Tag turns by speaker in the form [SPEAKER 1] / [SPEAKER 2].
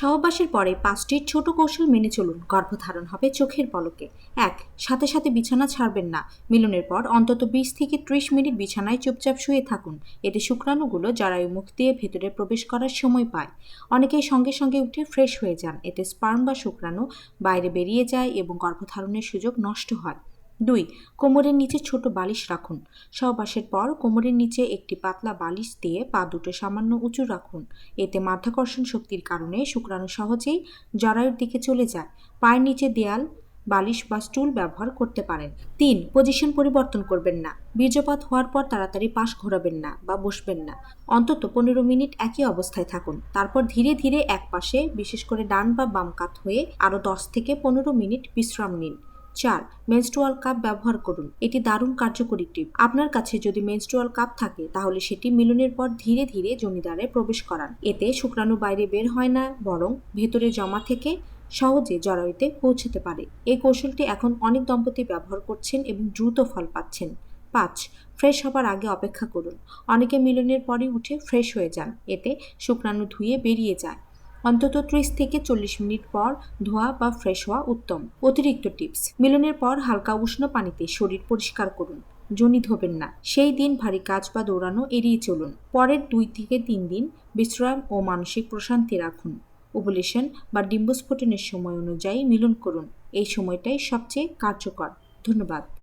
[SPEAKER 1] সহবাসের পরে পাঁচটি ছোট কৌশল মেনে চলুন। গর্ভধারণ হবে চোখের পলকে। এক, সাথে সাথে বিছানা ছাড়বেন না। মিলনের পর অন্তত বিশ থেকে ত্রিশ মিনিট বিছানায় চুপচাপ শুয়ে থাকুন। এতে শুক্রাণুগুলো জরায়ু মুখ দিয়ে ভেতরে প্রবেশ করার সময় পায়। অনেকেই সঙ্গে সঙ্গে উঠে ফ্রেশ হয়ে যান। এতে স্পার্ম বা শুক্রাণু বাইরে বেরিয়ে যায় এবং গর্ভধারণের সুযোগ নষ্ট হয়। দুই, কোমরের নিচে ছোট বালিশ রাখুন। সহবাসের পর কোমরের নিচে একটি পাতলা বালিশ দিয়ে পা দুটো সামান্য উঁচু রাখুন। এতে মাধ্যাকর্ষণ শক্তির কারণে শুক্রাণু সহজেই জরায়ুর দিকে চলে যায়। পায়ের নিচে দেয়াল, বালিশ বা স্টুল ব্যবহার করতে পারেন। তিন, পজিশন পরিবর্তন করবেন না। বীর্যপাত হওয়ার পর তাড়াতাড়ি পাশ ঘোরাবেন না বা বসবেন না। অন্তত পনেরো মিনিট একই অবস্থায় থাকুন। তারপর ধীরে ধীরে এক পাশে বিশেষ করে ডান বা বাম কাত হয়ে আরও দশ থেকে পনেরো মিনিট বিশ্রাম নিন। চার মেনস্ট্রুয়াল কাপ ব্যবহার করুন। এটি দারুণ কার্যকরী টিপ আপনার কাছে যদি মেনস্ট্রুয়াল কাপ থাকে, তাহলে সেটি মিলনের পর ধীরে ধীরে জনিদারে প্রবেশ করান। এতে শুক্রাণু বাইরে বের হয় না, বরং ভেতরে জমা থেকে সহজে জরায়ুতে পৌঁছাতে পারে। এই কৌশলটি এখন অনেক দম্পতি ব্যবহার করছেন এবং দ্রুত ফল পাচ্ছেন। পাঁচ ফ্রেশ হবার আগে অপেক্ষা করুন। অনেকে মিলনের পরই উঠে ফ্রেশ হয়ে যান। এতে শুক্রাণু ধুয়ে বেরিয়ে যায়। অন্তত ত্রিশ থেকে চল্লিশ মিনিট পর ধোয়া বা ফ্রেশ হওয়া উত্তম। অতিরিক্ত টিপস মিলনের পর হালকা উষ্ণ পানিতে শরীর পরিষ্কার করুন। জনি ধোবেন না। সেই দিন ভারী কাজ বা দৌড়ানো এড়িয়ে চলুন। পরের দুই থেকে তিন দিন বিশ্রাম ও মানসিক প্রশান্তি রাখুন। ওভুলেশন বা ডিম্বস্ফোটনের সময় অনুযায়ী মিলন করুন। এই সময়টাই সবচেয়ে কার্যকর। ধন্যবাদ।